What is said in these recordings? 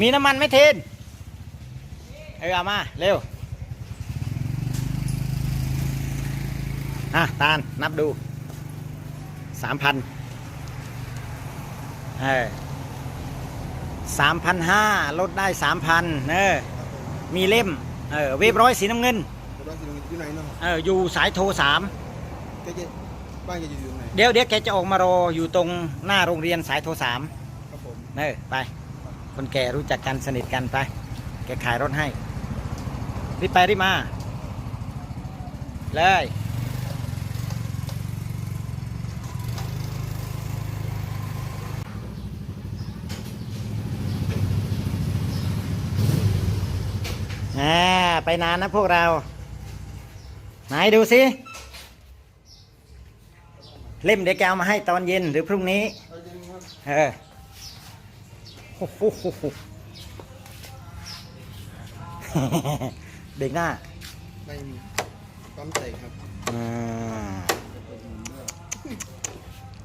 มีน้ำมันไหมเทนเออเอามา เร็ว อะ ตาล นับดูสามพันเออสามพันห้าลดได้สามพันเออ มีเล่ม เออ เวฟร้อยสีน้ำเงินแต่ว่าอยู่ไหนเนาะเออ อยู่สายโทรสาม แกจะบ้านแกอยู่ตรงไหนเดี๋ยวเดี๋ยวแกจะออกมารออยู่ตรงหน้าโรงเรียนสายโทรสามครับผม เออ ไป คนแก่รู้จักกันสนิทกันไป แกขายรถให้ รีบไปรีบมา เลยอ่าไปนานนะพวกเรา ไหนดูสิ เล่มเดี๋ยวแกเอามาให้ตอนเย็นหรือพรุ่งนี้ เอา จริงครับเออโอ้โหโหโหเด็กหน้า ไม่มีปั๊มใส่ครับอ่า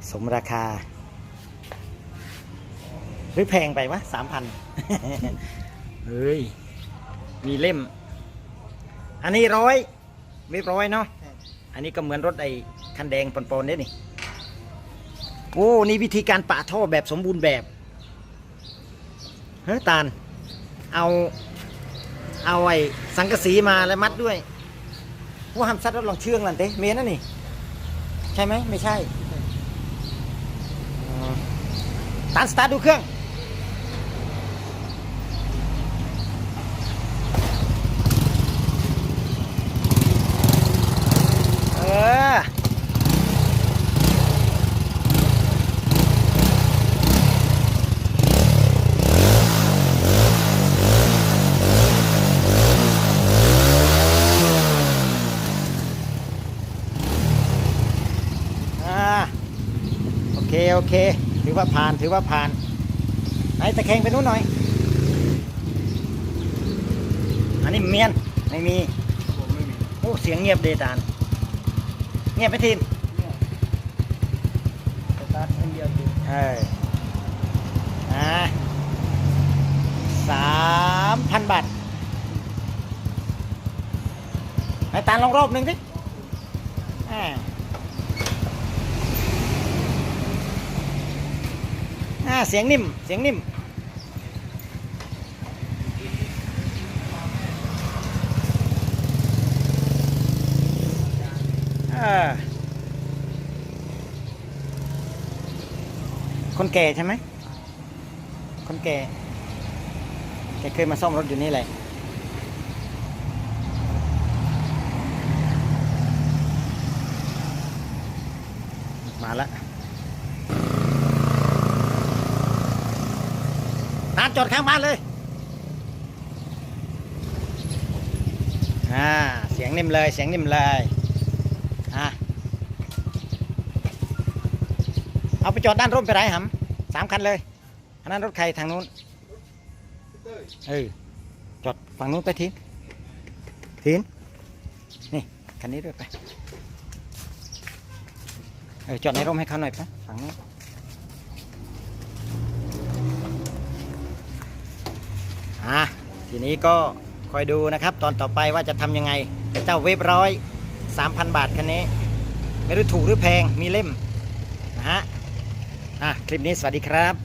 สมราคา หรือแพงไปวะสามพันเฮ้ย มีเล่ม อันนี้ร้อยไม่ร้อยเนาะครับอันนี้ก็เหมือนรถไอ้คันแดงปนๆเนี่ยนี่ โอ้ นี่วิธีการปะท่อแบบสมบูรณ์แบบ เฮ้ยตาลเอาเอาไอ้สังกะสีมาแล้วมัดด้วยว่าห้ามซัดรถลองเชื่องนั่นเต้เมนนั่นนี่ ใช่ไหมไม่ใช่ ตาลสตาร์ทดูเครื่อง เออ อ่า โอ เคโอเค ถือว่าผ่านถือว่าผ่านไหนตะแคงไปนู้นหน่อย อันนี้เมียนไม่มีครับผมไม่มีโอ้เสียงเงียบเดตานเงียบไปทีมสตาร์ทให้เดียวดูเอออ่าสามพันบาทให้ตานลองรอบหนึ่งสิอ่าอ่า เสียงนิ่ม เสียงนิ่ม คนแก่ใช่ไหม คนแก่ แกเคยมาซ่อมรถอยู่นี่แหละมาแล้วานจอดข้างบ้านเลยอ่าเสียงนิ่มเลยเสียงนิ่มเลยอะเอาไปจอดด้านร่มไปไรหำสามคันเลยอันนั้นรถใครทางนู้นเต้ยเออจอดฝั่งนู้นไปทีนทีนนี่คันนี้ด้วยไปเออจอดในร่มให้เขาหน่อยไปฝั่งนู้น อะทีนี้ก็คอยดูนะครับ ตอนต่อไปว่าจะทำยังไงเจ้าเวฟร้อยสามพันบาทคันนี้ ไม่รู้ถูกหรือแพงมีเล่มนะฮะอะคลิปนี้สวัสดีครับ